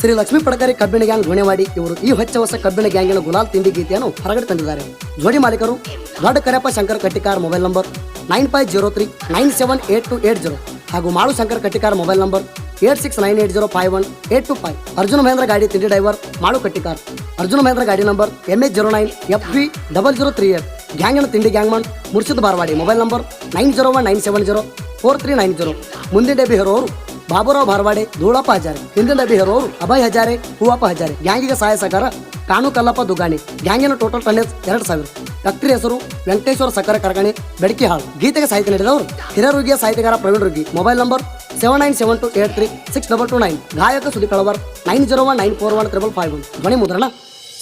ಶ್ರೀ ಲಕ್ಷ್ಮೀ ಪಡಕರಿ ಕಬ್ಬಿಣ ಗ್ಯಾಂಗ್ ಗೋಣೆವಾಡಿ ಇವರು ಈ ಹೊಚ್ಚ ಹೊಸ ಕಬ್ಬಿಣ ಗ್ಯಾಂಗಿನ ಗುಲಾಲ್ ತಿಂಡಿ ಗೀತೆಯನ್ನು ಹೊರಗಡೆ ತಂದಿದ್ದಾರೆ. ಜೋಡಿ ಮಾಲೀಕರು ದೊಡ್ಡ Kareppa Shankar Kattikar mobile number nine five zero three, nine seven eight two eight zero ಹಾಗೂ Malu Shankar Kattikar mobile number eight six nine eight zero five one eight two five. Arjuna Mahindra ಗಾಡಿ ತಿಂಡಿ driver, Malu Kattikar. Arjuna Mahindra ಗಾಡಿ number M H zero nine F B double zero three eight ಗ್ಯಾಂಗನ ತಿಂಡಿ gang man Murshid Barwadi, mobile number nine zero one nine seven zero four three nine zero. ಮುಂದಿನ ಡಬ್ಬಿ ಹೇರೋರು ಬಾಬುರಾವ್ ಭಾರವಾಡೆ ಧೂಳಪ್ಪ ಹಜಾರೆ ಹಿಂದಿನ ಡಬ್ಬಿ ಹೇರೋರು ಅಭಯ್ ಹಜಾರೆ, ಹೂವಪ್ಪ ಹಜಾರೆ, ಗ್ಯಾಂಗಿಗೆ ಸಹಾಯ ಸಹಕಾರ, ಕಾನು ಕಲ್ಲಪ್ಪ ದುಗಾಣಿ, ಗ್ಯಾಂಗಿನ ಟೋಟಲ್ ಟನ್ನೇಜ್ ಎರಡು ಸಾವಿರ. ಫ್ಯಾಕ್ಟರಿ ಹೆಸರು ವೆಂಕಟೇಶ್ವರ ಸಕ್ಕರೆ ಕಾರ್ಖಾನೆ ಬೆಡಕಿ ಹಾಳು. ಗೀತೆಗೆ ಸಾಹಿತ್ಯ ನೀಡಿದವರು ಹಿರಿಯರುಗಿಯ ಸಾಹಿತ್ಯಗಾರ Praveen Rugi mobile number seven nine seven two eight three six double two nine ಗಾಯಕ Sudeep Kalwar nine zero one nine four one triple five one ಧ್ವನಿ ಮುದ್ರಣ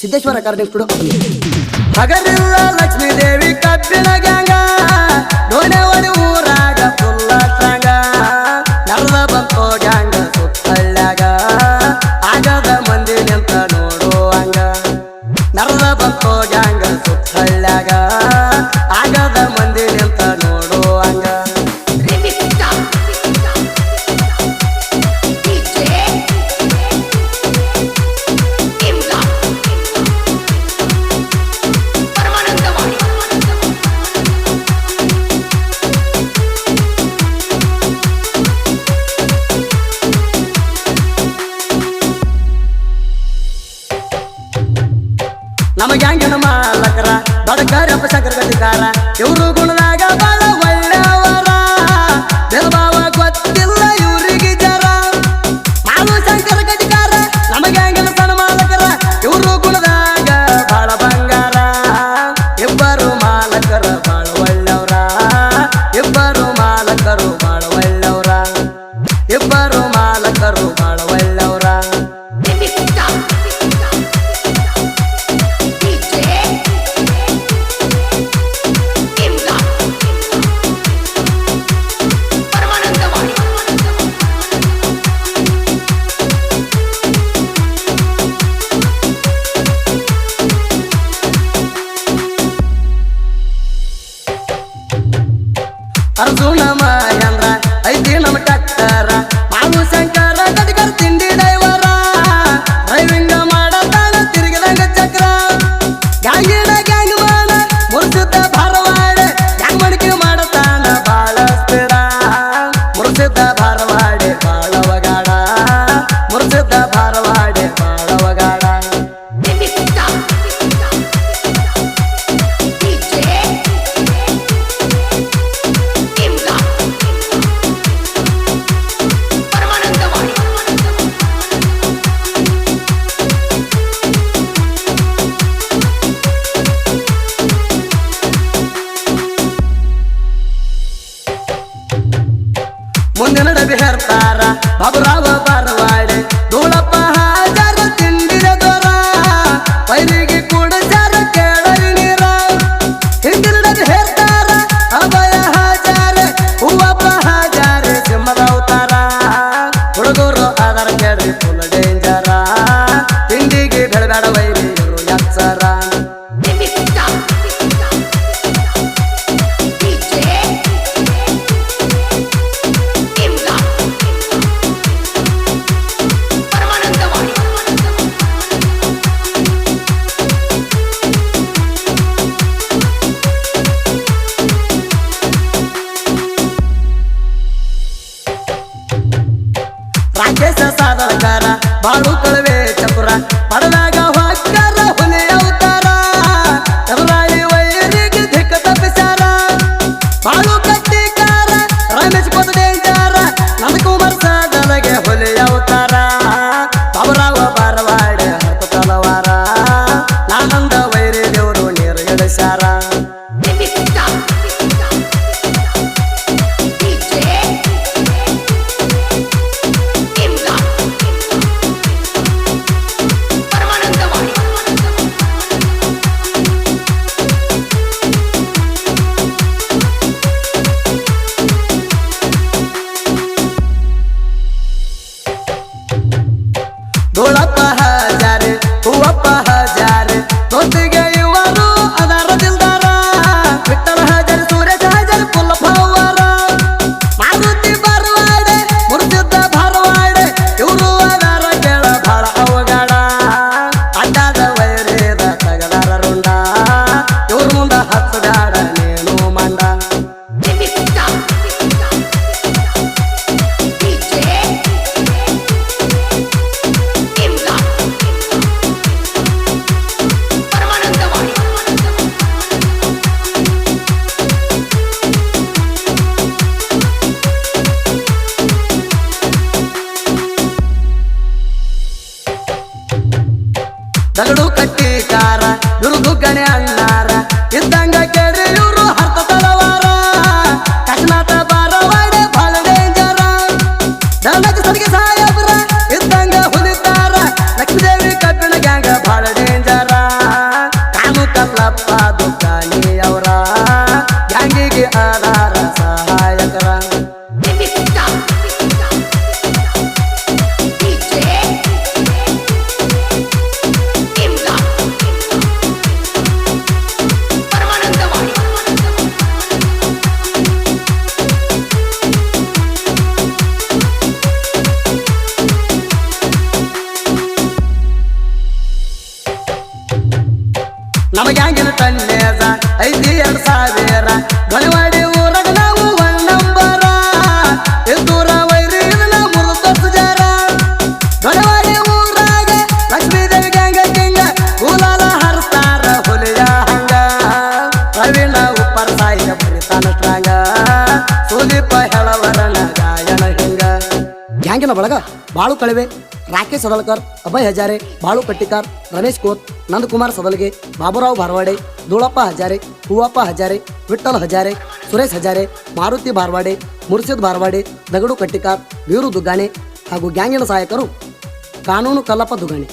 ಸಿದ್ದೇಶ್ವರ ರೆಕಾರ್ಡಿಂಗ್ ಸ್ಟುಡಿಯೋ. ಲಕ್ಷ್ಮೀ ದೇವಿ ಕಬ್ಬಿಣ la ನಮ್ಮ ಗ್ಯಾಂಗಿನ ಮಾಲಕರ ಬಡಕಾರಪ್ಪ ಶಂಕರ ಗತಿಕಾರ ಇವರು ಗುಣದಾಗ ಬಹಳ ಒಳ್ಳೆಯವರ. ಅರ್ಜುನ ಮುಂದಿನ ಡಬಿ ಹೇರ್ತಾರ ಬಾಬುರಾವ ರಾಕೇಶ ಸಾಧನಕಾರ ಬಾಳು ಕಳವೆ ಚಪುರ ಪಡದಾಗ ಹೊಕ್ಕರ ಹುಲಿ ಅವತಾರ ಎದುರಾಳಿ ವೈರಿಗೆ ದಿಕ್ಕ ತಪ್ಪಿಸಾರ ಬಾಳು ಕಟ್ಟಿಕಾರ, ರಮೇಶ್ ಕೊತ್ತ ದಗಡು ಕಟ್ಟಿ ಕಾರ ದುರ್ದು ಗಣೆ ಅಣ್ಣಾರ ಇದ್ದಂಗ ಕೇಳ್ರಿ ಇವರು ಹರ್ತ ತಲವಾರ ಕಶ್ನಾಥ ಬಾರವಾಡೆ ಬಹಳ ಡೇಂಜರ ಧನರಾಜ ಸರಿಗೆ ಸಾಯಬ್ರ ಗ್ಯಾಂಗಿನ ಬಳಗ, ಬಾಳು ಕಳವೆ, ರಾಕೇಶ್ ಸದಲ್ಕರ್ ಅಭಯ್ ಹಜಾರೆ, ಬಾಳು ಕಟ್ಟಿಕಾರ್, ರಮೇಶ್ ಕೋತ್, ನಂದಕುಮಾರ್ ಸದಲ್ಗೆ, ಬಾಬುರಾವ್ ಭಾರವಾಡೆ ಧೂಳಪ್ಪ ಹಜಾರೆ, ಹೂವಪ್ಪ ಹಜಾರೆ ವಿಠಲ್ ಹಜಾರೆ, ಸುರೇಶ್ ಹಜಾರೆ, ಮಾರುತಿ ಭಾರವಾಡೆ, ಮುರ್ಷಿದ್ ಬಾರ್ವಾಡೆ ದಗಡು ಕಟ್ಟಿಕಾರ್, ವೀರು ದುಗ್ಗಾಣೆ ಹಾಗೂ ಗ್ಯಾಂಗಿನ ಸಹಾಯಕರು ಕಾನೂನು ಕಲ್ಲಪ್ಪ ದುಗಾಣೆ